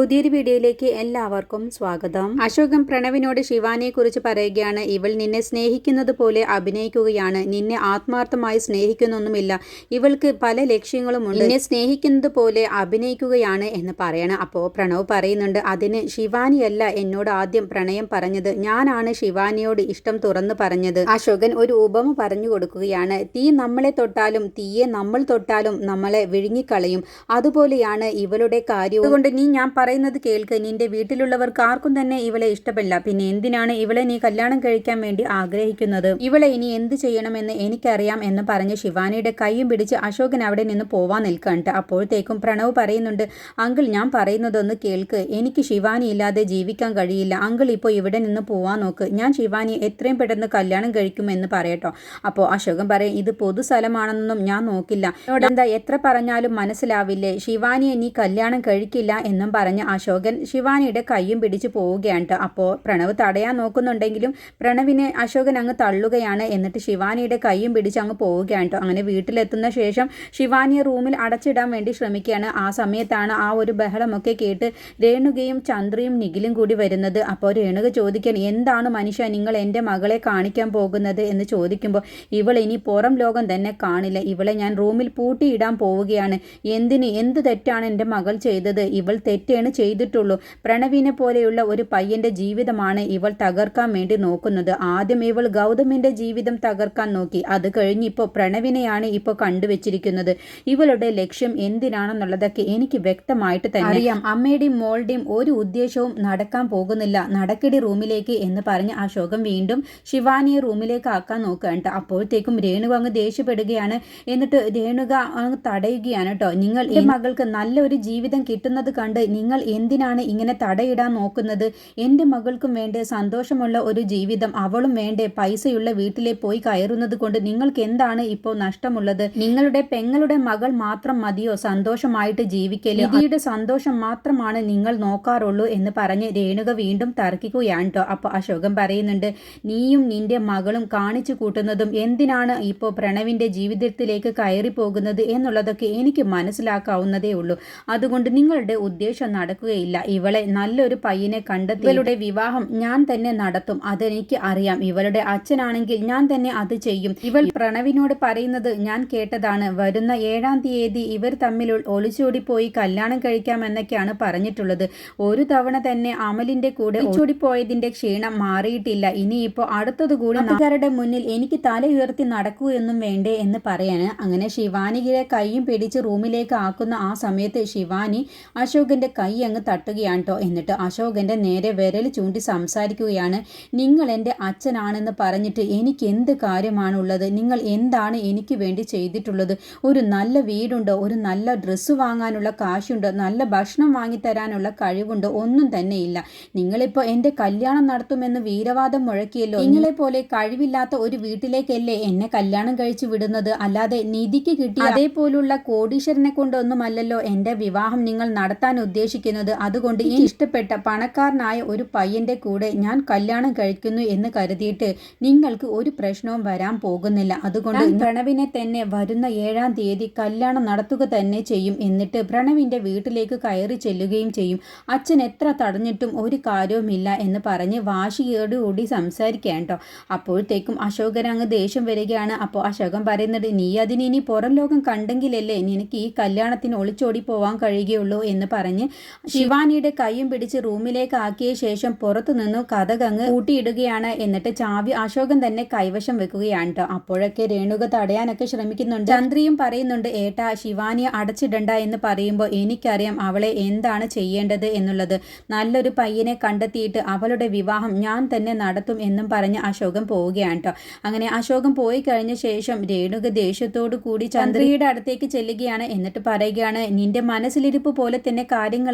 പുതിയൊരു വീഡിയോയിലേക്ക് എല്ലാവർക്കും സ്വാഗതം. അശോകൻ പ്രണവിനോട് ശിവാനിയെ കുറിച്ച് പറയുകയാണ് ഇവൾ നിന്നെ സ്നേഹിക്കുന്നത് പോലെ അഭിനയിക്കുകയാണ്. നിന്നെ ആത്മാർത്ഥമായി സ്നേഹിക്കുന്നൊന്നുമില്ല. ഇവൾക്ക് പല ലക്ഷ്യങ്ങളുമുണ്ട്. നിന്നെ സ്നേഹിക്കുന്നത് പോലെ അഭിനയിക്കുകയാണ് എന്ന് പറയണം. അപ്പോൾ പ്രണവ് പറയുന്നുണ്ട് അതിന് ശിവാനിയല്ല എന്നോട് ആദ്യം പ്രണയം പറഞ്ഞത്. ഞാനാണ് ശിവാനിയോട് ഇഷ്ടം തുറന്നു പറഞ്ഞത്. അശോകൻ ഒരു ഉപമ പറഞ്ഞു കൊടുക്കുകയാണ് തീ നമ്മളെ തൊട്ടാലും തീയെ നമ്മൾ തൊട്ടാലും നമ്മളെ വിഴുങ്ങിക്കളയും. അതുപോലെയാണ് ഇവളുടെ കാര്യം അതുകൊണ്ട് നീ ഞാൻ പറയുന്നത് കേൾക്ക്. നിന്റെ വീട്ടിലുള്ളവർക്ക് ആർക്കും തന്നെ ഇവളെ ഇഷ്ടപ്പെടില്ല. പിന്നെ എന്തിനാണ് ഇവളെ നീ കല്യാണം കഴിക്കാൻ വേണ്ടി ആഗ്രഹിക്കുന്നത്? ഇവളെ ഇനി എന്ത് ചെയ്യണമെന്ന് എനിക്കറിയാം എന്ന് പറഞ്ഞ് ശിവാനിയുടെ കൈയും പിടിച്ച് അശോകൻ അവിടെ നിന്ന് പോവാൻ നിൽക്കണ്ട് അപ്പോഴത്തേക്കും പ്രണവ് പറയുന്നുണ്ട് അങ്കിൾ ഞാൻ പറയുന്നതൊന്ന് കേൾക്ക്. എനിക്ക് ശിവാനി ഇല്ലാതെ ജീവിക്കാൻ കഴിയില്ല. അങ്കിൾ ഇപ്പോൾ ഇവിടെ നിന്ന് പോവാൻ നോക്ക്. ഞാൻ ശിവാനി എത്രയും പെട്ടെന്ന് കല്യാണം കഴിക്കുമെന്ന് പറയട്ടോ. അപ്പോൾ അശോകൻ പറയും ഇത് പൊതു സ്ഥലമാണെന്നൊന്നും ഞാൻ നോക്കില്ല. എന്നോടെന്താ എത്ര പറഞ്ഞാലും മനസ്സിലാവില്ലേ? ശിവാനിയെ നീ കല്യാണം കഴിക്കില്ല എന്നും പറഞ്ഞ് അശോകൻ ശിവാനിയുടെ കൈയും പിടിച്ച് പോവുകയാണ് ട്ടോ. അപ്പോൾ പ്രണവ് തടയാൻ നോക്കുന്നുണ്ടെങ്കിലും പ്രണവിനെ അശോകൻ അങ്ങ് തള്ളുകയാണ്. എന്നിട്ട് ശിവാനിയുടെ കൈയും പിടിച്ച് അങ്ങ് പോവുകയാണ്. അങ്ങനെ വീട്ടിലെത്തുന്ന ശേഷം ശിവാനിയെ റൂമിൽ അടച്ചിടാൻ വേണ്ടി ശ്രമിക്കുകയാണ്. ആ സമയത്താണ് ആ ഒരു ബഹളമൊക്കെ കേട്ട് രേണുകയും ചന്ദ്രയും നിഖിലും കൂടി വരുന്നത്. അപ്പോൾ രേണുക ചോദിക്കാൻ എന്താണ് മനുഷ്യ നിങ്ങൾ എന്റെ മകളെ കാണിക്കാൻ പോകുന്നത്? എന്ന് ചോദിക്കുമ്പോൾ ഇവൾ ഇനി പുറം ലോകം തന്നെ കാണില്ല. ഇവളെ ഞാൻ റൂമിൽ പൂട്ടിയിടാൻ പോവുകയാണ്. എന്തിന് എന്ത് തെറ്റാണ് എന്റെ മകൾ ചെയ്തത്? ഇവൾ തെറ്റാണ് ചെയ്തിട്ടുള്ളൂ. പ്രണവിനെ പോലെയുള്ള ഒരു പയ്യന്റെ ജീവിതമാണ് ഇവൾ തകർക്കാൻ വേണ്ടി നോക്കുന്നത്. ആദ്യം ഇവൾ ഗൗതമിന്റെ ജീവിതം തകർക്കാൻ നോക്കി. അത് കഴിഞ്ഞ് ഇപ്പോൾ പ്രണവിനെയാണ് ഇപ്പോൾ കണ്ടുവച്ചിരിക്കുന്നത്. ഇവളുടെ ലക്ഷ്യം എന്തിനാണെന്നുള്ളതൊക്കെ എനിക്ക് വ്യക്തമായിട്ട് തന്നെ അറിയാം. അമ്മയുടെയും മോളുടെയും ഒരു ഉദ്ദേശവും നടക്കാൻ പോകുന്നില്ല. നടക്കടി റൂമിലേക്ക് എന്ന് പറഞ്ഞ് അശോകം വീണ്ടും ശിവാനിയെ റൂമിലേക്ക് ആക്കാൻ നോക്കുകയാണ്. അപ്പോഴത്തേക്കും രേണുക അങ്ങ് ദേഷ്യപ്പെടുകയാണ്. എന്നിട്ട് രേണുക അങ്ങ് തടയുകയാണ് കേട്ടോ. നിങ്ങൾ ഈ മകൾക്ക് നല്ലൊരു ജീവിതം കിട്ടുന്നത് കണ്ട് നിങ്ങൾ എന്തിനാണ് ഇങ്ങനെ തടയിടാൻ നോക്കുന്നത്? എന്റെ മകൾക്കും വേണ്ടേ സന്തോഷമുള്ള ഒരു ജീവിതം. അവളും വേണ്ടേ പൈസയുള്ള വീട്ടിലെ പോയി കയറുന്നത് കൊണ്ട് നിങ്ങൾക്ക് എന്താണ് ഇപ്പോൾ നഷ്ടമുള്ളത്? നിങ്ങളുടെ പെങ്ങളുടെ മകൾ മാത്രം മതിയോ? സന്തോഷമായിട്ട് ജീവിക്കൽ. ഇതിയുടെ സന്തോഷം മാത്രമാണ് നിങ്ങൾ നോക്കാറുള്ളൂ എന്ന് പറഞ്ഞ് രേണുക വീണ്ടും തർക്കിക്കുകയാണ് കേട്ടോ അപ്പോൾ അശോകം പറയുന്നുണ്ട് നീയും നിന്റെ മകളും കാണിച്ചു കൂട്ടുന്നതും എന്തിനാണ് ഇപ്പോൾ പ്രണവിന്റെ ജീവിതത്തിലേക്ക് കയറി പോകുന്നത് എന്നുള്ളതൊക്കെ എനിക്ക് മനസ്സിലാക്കാവുന്നതേ ഉള്ളൂ. അതുകൊണ്ട് നിങ്ങളുടെ ഉദ്ദേശം നടക്കുകയില്ല. ഇവളെ നല്ലൊരു പയ്യനെ കണ്ടെത്തി ഇവളുടെ വിവാഹം ഞാൻ തന്നെ നടത്തും. അതെനിക്ക് അറിയാം. ഇവളുടെ അച്ഛനാണെങ്കിൽ ഞാൻ തന്നെ അത് ചെയ്യും. ഇവൾ പ്രണവിനോട് പറയുന്നത് ഞാൻ കേട്ടതാണ്. വരുന്ന ഏഴാം തീയതി ഇവർ തമ്മിൽ ഒളിച്ചോടി പോയി കല്യാണം കഴിക്കാമെന്നൊക്കെയാണ് പറഞ്ഞിട്ടുള്ളത്. ഒരു തവണ തന്നെ അമലിന്റെ കൂടെ ഒളിച്ചോടി പോയതിന്റെ ക്ഷീണം മാറിയിട്ടില്ല. ഇനിയിപ്പോ അടുത്തത് കൂടി നാട്ടുകാരുടെ മുന്നിൽ എനിക്ക് തല ഉയർത്തി നടക്കൂ എന്നും വേണ്ടേ എന്ന് പറയാണ്. അങ്ങനെ ശിവാനികളെ കൈയും പിടിച്ച് റൂമിലേക്ക് ആക്കുന്ന ആ സമയത്ത് ശിവാനി അശോകന്റെ കൈ അങ്ങ് തട്ടുകയാണ് കേട്ടോ എന്നിട്ട് അശോകന്റെ നേരെ വിരൽ ചൂണ്ടി സംസാരിക്കുകയാണ്. നിങ്ങൾ എന്റെ അച്ഛനാണെന്ന് പറഞ്ഞിട്ട് എനിക്ക് എന്ത് കാര്യമാണുള്ളത്? നിങ്ങൾ എന്താണ് എനിക്ക് വേണ്ടി ചെയ്തിട്ടുള്ളത്? ഒരു നല്ല വീടുണ്ടോ? ഒരു നല്ല ഡ്രസ്സ് വാങ്ങാനുള്ള കാശുണ്ടോ? നല്ല ഭക്ഷണം വാങ്ങിത്തരാനുള്ള കഴിവുണ്ടോ? ഒന്നും തന്നെയില്ല നിങ്ങളിപ്പോൾ എന്റെ കല്യാണം നടത്തുമെന്ന് വീരവാദം മുഴക്കിയല്ലോ. നിങ്ങളെപ്പോലെ കഴിവില്ലാത്ത ഒരു വീട്ടിലേക്കല്ലേ എന്നെ കല്യാണം കഴിച്ചു വിടുന്നത്? അല്ലാതെ നിധിക്ക് കിട്ടിയ അതേപോലുള്ള കോടീശ്വരനെ കൊണ്ടൊന്നുമല്ലല്ലോ എന്റെ വിവാഹം നിങ്ങൾ നടത്താൻ ഉദ്ദേശിക്കുന്നത്. അതുകൊണ്ട് ഈ ഇഷ്ടപ്പെട്ട പണക്കാരനായ ഒരു പയ്യന്റെ കൂടെ ഞാൻ കല്യാണം കഴിക്കുന്നു എന്ന് കരുതിയിട്ട് നിങ്ങൾക്ക് ഒരു പ്രശ്നവും വരാൻ പോകുന്നില്ല. അതുകൊണ്ട് പ്രണവിനെ തന്നെ വരുന്ന ഏഴാം തീയതി കല്യാണം നടത്തുക തന്നെ ചെയ്യും. എന്നിട്ട് പ്രണവിന്റെ വീട്ടിലേക്ക് കയറി ചെല്ലുകയും ചെയ്യും. അച്ഛൻ എത്ര തടഞ്ഞിട്ടും ഒരു കാര്യവുമില്ല എന്ന് പറഞ്ഞ് വാശിയോടുകൂടി സംസാരിക്കാൻ കേട്ടോ അപ്പോഴത്തേക്കും അശോകൻ അങ്ങ് ദേഷ്യം വരികയാണ്. അപ്പോൾ അശോകൻ പറയുന്നത് നീ അതിന് ഇനി പുറം ലോകം കണ്ടെങ്കിലല്ലേ നിനക്ക് ഈ കല്യാണത്തിന് ഒളിച്ചോടി പോവാൻ കഴിയുകയുള്ളൂ എന്ന് പറഞ്ഞ് ശിവാനിയുടെ കൈയും പിടിച്ച് റൂമിലേക്ക് ആക്കിയ ശേഷം പുറത്തു നിന്നു കഥകങ്ങ് കൂട്ടിയിടുകയാണ് എന്നിട്ട് ചാവി അശോകൻ തന്നെ കൈവശം വെക്കുകയാണ് കേട്ടോ അപ്പോഴൊക്കെ രേണുക തടയാനൊക്കെ ശ്രമിക്കുന്നുണ്ട്. ചന്ദ്രിയും പറയുന്നുണ്ട് ഏട്ടാ ശിവാനിയെ അടച്ചിടണ്ട എന്ന് പറയുമ്പോൾ എനിക്കറിയാം അവളെ എന്താണ് ചെയ്യേണ്ടത് എന്നുള്ളത്. നല്ലൊരു പയ്യനെ കണ്ടെത്തിയിട്ട് അവളുടെ വിവാഹം ഞാൻ തന്നെ നടത്തും എന്നും പറഞ്ഞ് അശോകൻ പോവുകയാണ് കേട്ടോ അങ്ങനെ അശോകൻ പോയി കഴിഞ്ഞ ശേഷം രേണുക ദേഷ്യത്തോടു കൂടി ചന്ദ്രിയുടെ അടുത്തേക്ക് ചെല്ലുകയാണ്. എന്നിട്ട് പറയുകയാണ് നിന്റെ മനസ്സിലിരിപ്പ് പോലെ തന്നെ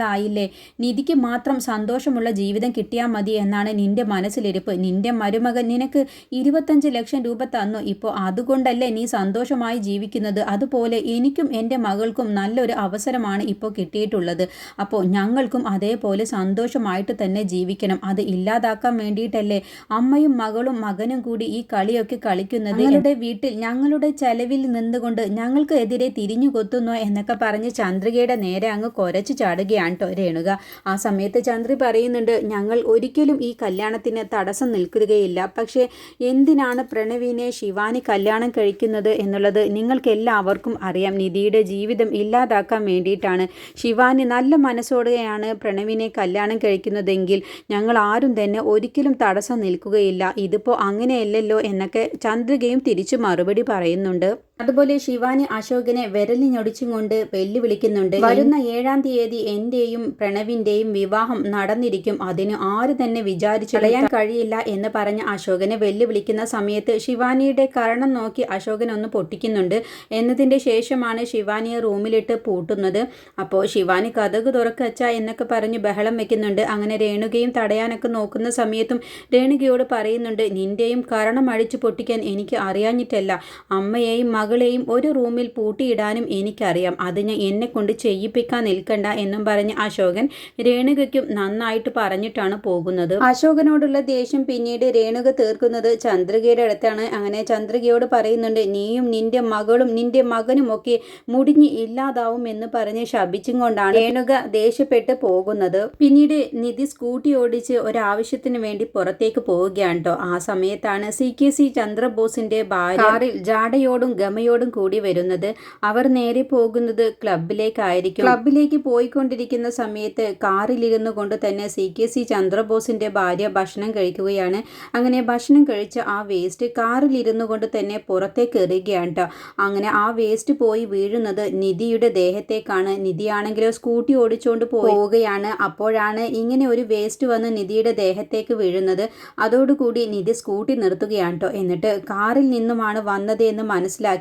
കാര്യങ്ങളായില്ലേ നിധിക്ക് മാത്രം സന്തോഷമുള്ള ജീവിതം കിട്ടിയാൽ മതി എന്നാണ് നിന്റെ മനസ്സിലിരിപ്പ്. നിന്റെ മരുമകൻ നിനക്ക് ഇരുപത്തഞ്ച് ലക്ഷം രൂപ തന്നു. ഇപ്പോൾ അതുകൊണ്ടല്ലേ നീ സന്തോഷമായി ജീവിക്കുന്നത്? അതുപോലെ എനിക്കും എന്റെ മകൾക്കും നല്ലൊരു അവസരമാണ് ഇപ്പോൾ കിട്ടിയിട്ടുള്ളത്. അപ്പോൾ ഞങ്ങൾക്കും അതേപോലെ സന്തോഷമായിട്ട് തന്നെ ജീവിക്കണം. അത് ഇല്ലാതാക്കാൻ വേണ്ടിയിട്ടല്ലേ അമ്മയും മകളും മകനും കൂടി ഈ കളിയൊക്കെ കളിക്കുന്നത്? ഞങ്ങളുടെ വീട്ടിൽ ഞങ്ങളുടെ ചെലവിൽ നിന്നുകൊണ്ട് ഞങ്ങൾക്ക് എതിരെ തിരിഞ്ഞു കൊത്തുന്നു എന്നൊക്കെ പറഞ്ഞ് ചന്ദ്രികയുടെ നേരെ അങ്ങ് കൊരച്ചു ചാടുകയാണ്. കേട്ടോ രേണുക. ആ സമയത്ത് ചന്ദ്രി പറയുന്നുണ്ട് ഞങ്ങൾ ഒരിക്കലും ഈ കല്യാണത്തിന് തടസ്സം നിൽക്കുകയില്ല. പക്ഷേ എന്തിനാണ് പ്രണവിനെ ശിവാനി കല്യാണം കഴിക്കുന്നത് എന്നുള്ളത് നിങ്ങൾക്ക് എല്ലാവർക്കും അറിയാം. നിധിയുടെ ജീവിതം ഇല്ലാതാക്കാൻ വേണ്ടിയിട്ടാണ്. ശിവാനി നല്ല മനസ്സോടെയാണ് പ്രണവിനെ കല്യാണം കഴിക്കുന്നതെങ്കിൽ ഞങ്ങൾ ആരും തന്നെ ഒരിക്കലും തടസ്സം നിൽക്കുകയില്ല. ഇതിപ്പോൾ അങ്ങനെയല്ലല്ലോ എന്നൊക്കെ ചന്ദ്രികയും തിരിച്ചു മറുപടി പറയുന്നുണ്ട്. അതുപോലെ ശിവാനി അശോകനെ വിരലിഞ്ഞൊടിച്ചും കൊണ്ട് വെല്ലുവിളിക്കുന്നുണ്ട്. വരുന്ന ഏഴാം തീയതി എന്റെയും പ്രണവിന്റെയും വിവാഹം നടന്നിരിക്കും. അതിന് ആര് തന്നെ വിചാരിച്ചു കളയാൻ കഴിയില്ല എന്ന് പറഞ്ഞ അശോകനെ വെല്ലുവിളിക്കുന്ന സമയത്ത് ശിവാനിയുടെ കരണം നോക്കി അശോകൻ ഒന്ന് പൊട്ടിക്കുന്നുണ്ട് എന്നതിന്റെ ശേഷമാണ് ശിവാനിയെ റൂമിലിട്ട് പൂട്ടുന്നത്. അപ്പോൾ ശിവാനി കഥക് തുറക്കച്ച എന്നൊക്കെ പറഞ്ഞ് ബഹളം വെക്കുന്നുണ്ട്. അങ്ങനെ രേണുകയും തടയാനൊക്കെ നോക്കുന്ന സമയത്തും രേണുകയോട് പറയുന്നുണ്ട് നിന്റെയും കരണം അഴിച്ചു പൊട്ടിക്കാൻ എനിക്ക് അറിയാഞ്ഞിട്ടല്ല. അമ്മയെയും മകളെയും ഒരു റൂമിൽ പൂട്ടിയിടാനും എനിക്കറിയാം. അതിന് എന്നെ കൊണ്ട് ചെയ്യിപ്പിക്കാൻ നിൽക്കണ്ട എന്നും പറഞ്ഞ് അശോകൻ രേണുകയ്ക്കും നന്നായിട്ട് പറഞ്ഞിട്ടാണ് പോകുന്നത്. അശോകനോടുള്ള ദേഷ്യം പിന്നീട് രേണുക തീർക്കുന്നത് ചന്ദ്രികയുടെ അടുത്താണ്. അങ്ങനെ ചന്ദ്രികയോട് പറയുന്നുണ്ട് നീയും നിന്റെ മകളും നിന്റെ മകനും ഒക്കെ മുടിഞ്ഞ് ഇല്ലാതാവും എന്ന് പറഞ്ഞ് ശപിച്ചും കൊണ്ടാണ് രേണുക ദേഷ്യപ്പെട്ട് പോകുന്നത്. പിന്നീട് നിധി സ്കൂട്ടി ഓടിച്ച് ഒരാവശ്യത്തിന് വേണ്ടി പുറത്തേക്ക് പോവുകയാണ് കേട്ടോ ആ സമയത്താണ് സി കെ സി ചന്ദ്രബോസിന്റെ ഭാര്യ ജാടയോടും ഗമയോടും കൂടി വരുന്നത്. അവർ നേരെ പോകുന്നത് ക്ലബിലേക്കായിരിക്കും ക്ലബിലേക്ക് പോയിക്കൊണ്ടിരിക്കുന്ന സമയത്ത് കാറിലിരുന്നു കൊണ്ട് തന്നെ സി കെ സി ചന്ദ്രബോസിന്റെ ഭാര്യ ഭക്ഷണം കഴിക്കുകയാണ്. അങ്ങനെ ഭക്ഷണം കഴിച്ച ആ വേസ്റ്റ് കാറിലിരുന്നു കൊണ്ട് തന്നെ പുറത്തേക്ക് എറിയുകയാണ് കേട്ടോ അങ്ങനെ ആ വേസ്റ്റ് പോയി വീഴുന്നത് നിധിയുടെ ദേഹത്തേക്കാണ്. നിധിയാണെങ്കിലോ സ്കൂട്ടി ഓടിച്ചുകൊണ്ട് പോവുകയാണ്. അപ്പോഴാണ് ഇങ്ങനെ ഒരു വേസ്റ്റ് വന്ന് നിധിയുടെ ദേഹത്തേക്ക് വീഴുന്നത്. അതോടുകൂടി നിധി സ്കൂട്ടി നിർത്തുകയാണ് കേട്ടോ എന്നിട്ട് കാറിൽ നിന്നുമാണ് വന്നത് എന്ന്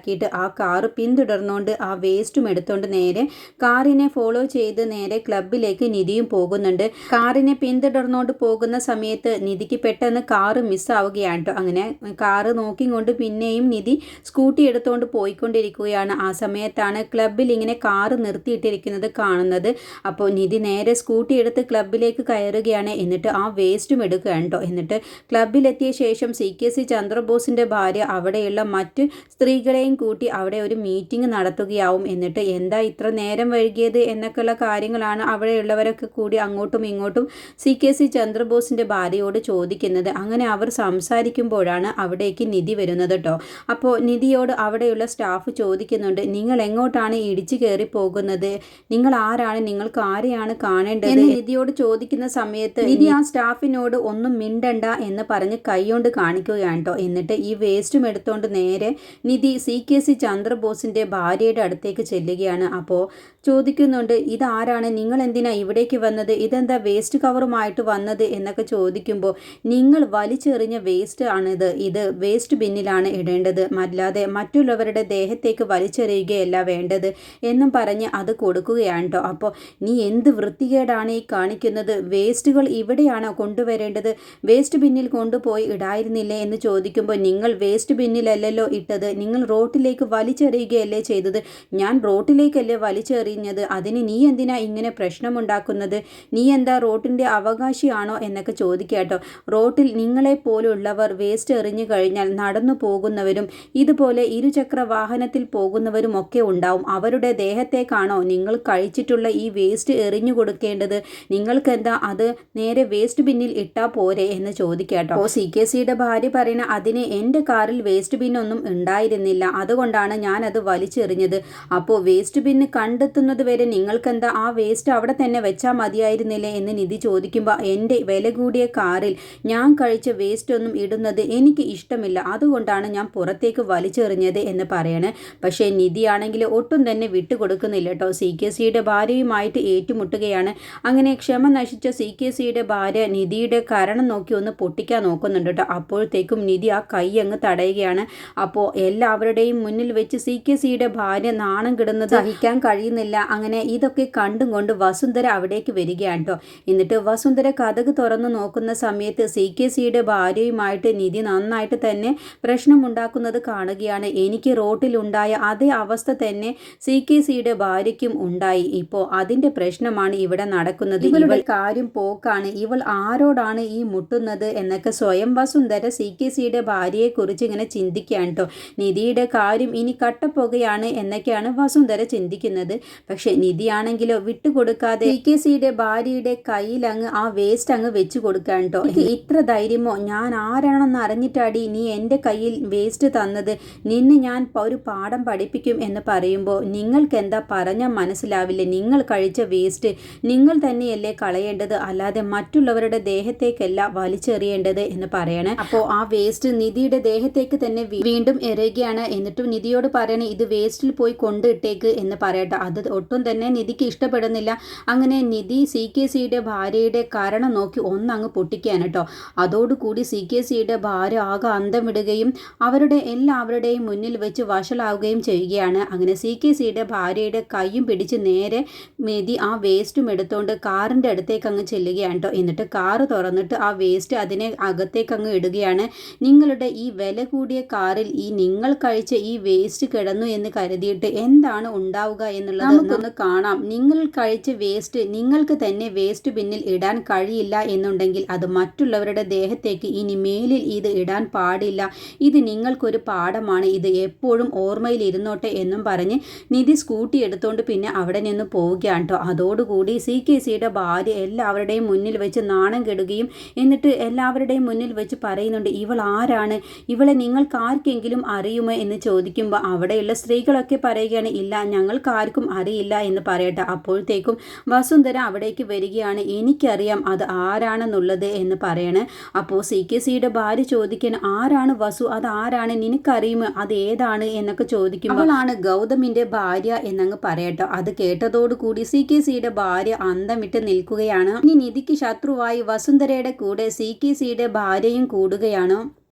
മനസ്സിലാക്കിയിട്ട് ആ കാറ് പിന്തുടർന്നുകൊണ്ട് ആ വേസ്റ്റും എടുത്തുകൊണ്ട് നേരെ കാറിനെ ഫോളോ ചെയ്ത് നേരെ ക്ലബിലേക്ക് നിധിയും പോകുന്നുണ്ട്. കാറിനെ പിന്തുടർന്നുകൊണ്ട് പോകുന്ന സമയത്ത് നിധിക്ക് പെട്ടെന്ന് കാറ് മിസ്സാവുകയാണ് കേട്ടോ അങ്ങനെ കാറ് നോക്കിക്കൊണ്ട് പിന്നെയും നിധി സ്കൂട്ടി എടുത്തുകൊണ്ട് പോയിക്കൊണ്ടിരിക്കുകയാണ്. ആ സമയത്താണ് ക്ലബിൽ ഇങ്ങനെ കാറ് നിർത്തിയിട്ടിരിക്കുന്നത് കാണുന്നത്. അപ്പോൾ നിധി നേരെ സ്കൂട്ടി എടുത്ത് ക്ലബിലേക്ക് കയറുകയാണ്. എന്നിട്ട് ആ വേസ്റ്റും എടുക്കുകയാണ് കേട്ടോ എന്നിട്ട് ക്ലബിലെത്തിയ ശേഷം സി കെ സി ചന്ദ്രബോസിന്റെ ഭാര്യ അവിടെയുള്ള മറ്റ് സ്ത്രീകളെയും കൂട്ടി അവിടെ ഒരു മീറ്റിംഗ് നടത്തുകയാവും. എന്നിട്ട് എന്താ ഇത്ര നേരം വൈകിയത് എന്നൊക്കെയുള്ള കാര്യങ്ങളാണ് അവിടെയുള്ളവരൊക്കെ കൂടി അങ്ങോട്ടും ഇങ്ങോട്ടും സി കെ സി ചന്ദ്രബോസിന്റെ ഭാര്യയോട് ചോദിക്കുന്നത്. അങ്ങനെ അവർ സംസാരിക്കുമ്പോഴാണ് അവിടേക്ക് നിധി വരുന്നത് കേട്ടോ അപ്പോൾ നിധിയോട് അവിടെയുള്ള സ്റ്റാഫ് ചോദിക്കുന്നുണ്ട് നിങ്ങൾ എങ്ങോട്ടാണ് ഇടിച്ചു കയറി പോകുന്നത്? നിങ്ങൾ ആരാണ്? നിങ്ങൾക്ക് ആരെയാണ് കാണേണ്ടത്? എന്ന് നിധിയോട് ചോദിക്കുന്ന സമയത്ത് നിധി ആ സ്റ്റാഫിനോട് ഒന്നും മിണ്ടണ്ട എന്ന് പറഞ്ഞ് കൈകൊണ്ട് കാണിക്കുകയാണ് കേട്ടോ എന്നിട്ട് ഈ വേസ്റ്റും എടുത്തുകൊണ്ട് നേരെ നിധി സി കെ സി ചന്ദ്രബോസിന്റെ ഭാര്യയുടെ അടുത്തേക്ക് ചെല്ലുകയാണ്. അപ്പോൾ ചോദിക്കുന്നുണ്ട് ഇതാരാണ്? നിങ്ങൾ എന്തിനാ ഇവിടേക്ക് വന്നത്? ഇതെന്താ വേസ്റ്റ് കവറുമായിട്ട് വന്നത്? എന്നൊക്കെ ചോദിക്കുമ്പോൾ നിങ്ങൾ വലിച്ചെറിഞ്ഞ വേസ്റ്റ് ആണിത്. ഇത് വേസ്റ്റ് ബിന്നിലാണ് ഇടേണ്ടത്. അല്ലാതെ മറ്റുള്ളവരുടെ ദേഹത്തേക്ക് വലിച്ചെറിയുകയല്ല വേണ്ടത്. എന്നും പറഞ്ഞ് അത് കൊടുക്കുകയാണ് കേട്ടോ അപ്പോൾ നീ എന്ത് വൃത്തികേടാണ് ഈ കാണിക്കുന്നത്? വേസ്റ്റുകൾ ഇവിടെയാണോ കൊണ്ടുവരേണ്ടത്? വേസ്റ്റ് ബിന്നിൽ കൊണ്ടുപോയി ഇടായിരുന്നില്ലേ? എന്ന് ചോദിക്കുമ്പോൾ നിങ്ങൾ വേസ്റ്റ് ബിന്നിലല്ലല്ലോ ഇട്ടത്. നിങ്ങൾ റോട്ടിലേക്ക് വലിച്ചെറിയുകയല്ലേ ചെയ്തത്? ഞാൻ റോട്ടിലേക്കല്ലേ വലിച്ചെറിഞ്ഞത്? അതിന് നീ എന്തിനാ ഇങ്ങനെ പ്രശ്നമുണ്ടാക്കുന്നത്? നീ എന്താ റോട്ടിന്റെ അവകാശിയാണോ എന്നൊക്കെ ചോദിക്കാട്ടോ റോട്ടിൽ നിങ്ങളെ പോലുള്ളവർ വേസ്റ്റ് എറിഞ്ഞു കഴിഞ്ഞാൽ നടന്നു പോകുന്നവരും ഇതുപോലെ ഇരുചക്ര വാഹനത്തിൽ പോകുന്നവരും ഒക്കെ ഉണ്ടാവും. അവരുടെ ദേഹത്തേക്കാണോ നിങ്ങൾ കഴിച്ചിട്ടുള്ള ഈ വേസ്റ്റ് എറിഞ്ഞു കൊടുക്കേണ്ടത്? നിങ്ങൾക്കെന്താ അത് നേരെ വേസ്റ്റ് ബിന്നിൽ ഇട്ടാ പോരെ എന്ന് ചോദിക്കാട്ടോ സി കെ സിയുടെ ഭാര്യ പറയുന്ന അതിന് എന്റെ കാറിൽ വേസ്റ്റ് ബിന്നൊന്നും ഉണ്ടായിരുന്നില്ല. അതുകൊണ്ടാണ് ഞാൻ അത് വലിച്ചെറിഞ്ഞത്. അപ്പോൾ വേസ്റ്റ് ബിന്ന് കണ്ടെത്തുന്നത് വരെ നിങ്ങൾക്കെന്താ? ആ വേസ്റ്റ് അവിടെ തന്നെ വെച്ചാൽ മതിയായിരുന്നില്ലേ എന്ന് നിധി ചോദിക്കുമ്പോൾ എന്റെ വില കൂടിയ കാറിൽ ഞാൻ കഴിച്ച വേസ്റ്റ് ഒന്നും ഇടുന്നത് എനിക്ക് ഇഷ്ടമില്ല. അതുകൊണ്ടാണ് ഞാൻ പുറത്തേക്ക് വലിച്ചെറിഞ്ഞത് എന്ന് പറയണേ. പക്ഷേ നിധിയാണെങ്കിൽ ഒട്ടും തന്നെ വിട്ടുകൊടുക്കുന്നില്ല കേട്ടോ. സി കെ സിയുടെ ഭാര്യയുമായിട്ട് ഏറ്റുമുട്ടുകയാണ്. അങ്ങനെ ക്ഷമ നശിച്ച സി കെ സിയുടെ ഭാര്യ നിധിയുടെ കരണം നോക്കി ഒന്ന് പൊട്ടിക്കാൻ നോക്കുന്നുണ്ട് കേട്ടോ. അപ്പോഴത്തേക്കും നിധി ആ കൈ അങ്ങ് തടയുകയാണ്. അപ്പോൾ എല്ലാവരുടെയും മുന്നിൽ വെച്ച് സി കെ സിയുടെ ഭാര്യ നാണം കിടന്ന് സഹിക്കാൻ കഴിയുന്നില്ല. അങ്ങനെ ഇതൊക്കെ കണ്ടും കൊണ്ട് വസുന്ധര അവിടേക്ക് വരികയാണ് കേട്ടോ. എന്നിട്ട് വസുന്ധര കഥക് തുറന്നു നോക്കുന്ന സമയത്ത് സി കെ സിയുടെ ഭാര്യയുമായിട്ട് നിധി നന്നായിട്ട് തന്നെ പ്രശ്നമുണ്ടാക്കുന്നത് കാണുകയാണ്. എനിക്ക് റോട്ടിലുണ്ടായ അതേ അവസ്ഥ തന്നെ സി കെ സിയുടെ ഭാര്യയ്ക്കും ഉണ്ടായി. ഇപ്പോൾ അതിന്റെ പ്രശ്നമാണ് ഇവിടെ നടക്കുന്നത്. ഇവളുടെ കാര്യം പോക്കാണ്. ഇവൾ ആരോടാണ് ഈ മുട്ടുന്നത് എന്നൊക്കെ സ്വയം വസുന്ധര സി കെ സിയുടെ ഭാര്യയെക്കുറിച്ച് ഇങ്ങനെ ചിന്തിക്കുകയാണ് കേട്ടോ. നിധിയുടെ കാര്യം ഇനി കട്ടപ്പോകയാണ് എന്നൊക്കെയാണ് വസുന്ധര ചിന്തിക്കുന്നത്. പക്ഷെ നിധിയാണെങ്കിലോ വിട്ടുകൊടുക്കാതെ കെ സിയുടെ ഭാര്യയുടെ കയ്യിൽ അങ്ങ് ആ വേസ്റ്റ് അങ്ങ് വെച്ചു കൊടുക്കാൻ കേട്ടോ ഇത്ര ധൈര്യമോ? ഞാൻ ആരാണെന്ന് അറിഞ്ഞിട്ടാടി നീ എന്റെ കയ്യിൽ വേസ്റ്റ് തന്നത്? നിന്നെ ഞാൻ ഒരു പാഠം പഠിപ്പിക്കും എന്ന് പറയുമ്പോൾ നിങ്ങൾക്ക് എന്താ പറഞ്ഞാൽ മനസ്സിലാവില്ല. നിങ്ങൾ കഴിച്ച വേസ്റ്റ് നിങ്ങൾ തന്നെയല്ലേ കളയേണ്ടത്? അല്ലാതെ മറ്റുള്ളവരുടെ ദേഹത്തേക്കല്ല വലിച്ചെറിയേണ്ടത് എന്ന് പറയണേ. അപ്പോൾ ആ വേസ്റ്റ് നിധിയുടെ ദേഹത്തേക്ക് തന്നെ വീണ്ടും എറിയുകയാണ് എന്നിട്ടും നിധിയോട് പറയണേ ഇത് വേസ്റ്റിൽ പോയി കൊണ്ടിട്ടേക്ക് എന്ന് പറയട്ടെ. അത് ഒട്ടും തന്നെ നിധിക്ക് ഇഷ്ടപ്പെടുന്നില്ല. അങ്ങനെ നിധി സി കെ സിയുടെ ഭാര്യയുടെ കാരണം നോക്കി ഒന്നങ്ങ് പൊട്ടിക്കാൻ കേട്ടോ. അതോടുകൂടി സി കെ സിയുടെ ഭാര്യ ആകെ അന്തം വിടുകയും അവരുടെ എല്ലാവരുടെയും മുന്നിൽ വെച്ച് വഷളാവുകയും ചെയ്യുകയാണ്. അങ്ങനെ സി കെ സിയുടെ ഭാര്യയുടെ കൈയും പിടിച്ച് നേരെ നിധി ആ വേസ്റ്റും എടുത്തുകൊണ്ട് കാറിന്റെ അടുത്തേക്ക് അങ്ങ് ചെല്ലുകയാണ് കേട്ടോ. എന്നിട്ട് കാറ് തുറന്നിട്ട് ആ വേസ്റ്റ് അതിനെ അകത്തേക്ക് അങ്ങ് ഇടുകയാണ്. നിങ്ങളുടെ ഈ വില കൂടിയ കാറിൽ ഈ നിങ്ങൾ കഴിച്ച ഈ വേസ്റ്റ് കിടന്നു എന്ന് കരുതിയിട്ട് എന്താണ് ഉണ്ടാവുക എന്നുള്ളത് നമുക്കൊന്ന് കാണാം. നിങ്ങൾ കഴിച്ച വേസ്റ്റ് നിങ്ങൾക്ക് തന്നെ വേസ്റ്റ് ബിന്നിൽ ഇടാൻ കഴിയില്ല എന്നുണ്ടെങ്കിൽ അത് മറ്റുള്ളവരുടെ ദേഹത്തേക്ക് ഇനി മേലിൽ ഇത് ഇടാൻ പാടില്ല. ഇത് നിങ്ങൾക്കൊരു പാഠമാണ്. ഇത് എപ്പോഴും ഓർമ്മയിൽ ഇരുന്നോട്ടെ എന്നും പറഞ്ഞ് നിധി സ്കൂട്ടി എടുത്തുകൊണ്ട് പിന്നെ അവിടെ നിന്ന് പോവുകയാണ് കേട്ടോ. അതോടുകൂടി സി കെ സിയുടെ ഭാര്യ എല്ലാവരുടെയും മുന്നിൽ വെച്ച് നാണം കെടുകയും എന്നിട്ട് എല്ലാവരുടെയും മുന്നിൽ വെച്ച് പറയുന്നുണ്ട് ഇവൾ ആരാണ്? ഇവളെ നിങ്ങൾക്ക് ആർക്കെങ്കിലും അറിയുമോ? എന്ന് ചോദിക്കുമ്പോൾ അവിടെയുള്ള സ്ത്രീകളൊക്കെ പറയുകയാണ് ഇല്ല ഞങ്ങൾക്ക് ആർക്കും അറിയില്ല എന്ന് പറയട്ടെ. അപ്പോഴത്തേക്കും വസുന്ധര അവിടേക്ക് വരികയാണ് എനിക്കറിയാം അത് ആരാണെന്നുള്ളത് എന്ന് പറയണേ. അപ്പോൾ സി കെ സിയുടെ ഭാര്യ ചോദിക്കാൻ ആരാണ് വസു? അത് ആരാണ്? നിനക്കറിയുമോ അത് ഏതാണ്? എന്നൊക്കെ ചോദിക്കുമ്പോൾ അവളാണ് ഗൗതമിന്റെ ഭാര്യ എന്നങ്ങ് പറയട്ടോ. അത് കേട്ടതോടുകൂടി സി കെ സിയുടെ ഭാര്യ അന്തം വിട്ട് നിൽക്കുകയാണ്. ഇനി നിധിക്ക് ശത്രുവായി വസുന്ധരയുടെ കൂടെ സി കെ സിയുടെ ഭാര്യയും കൂടുകയാണ്.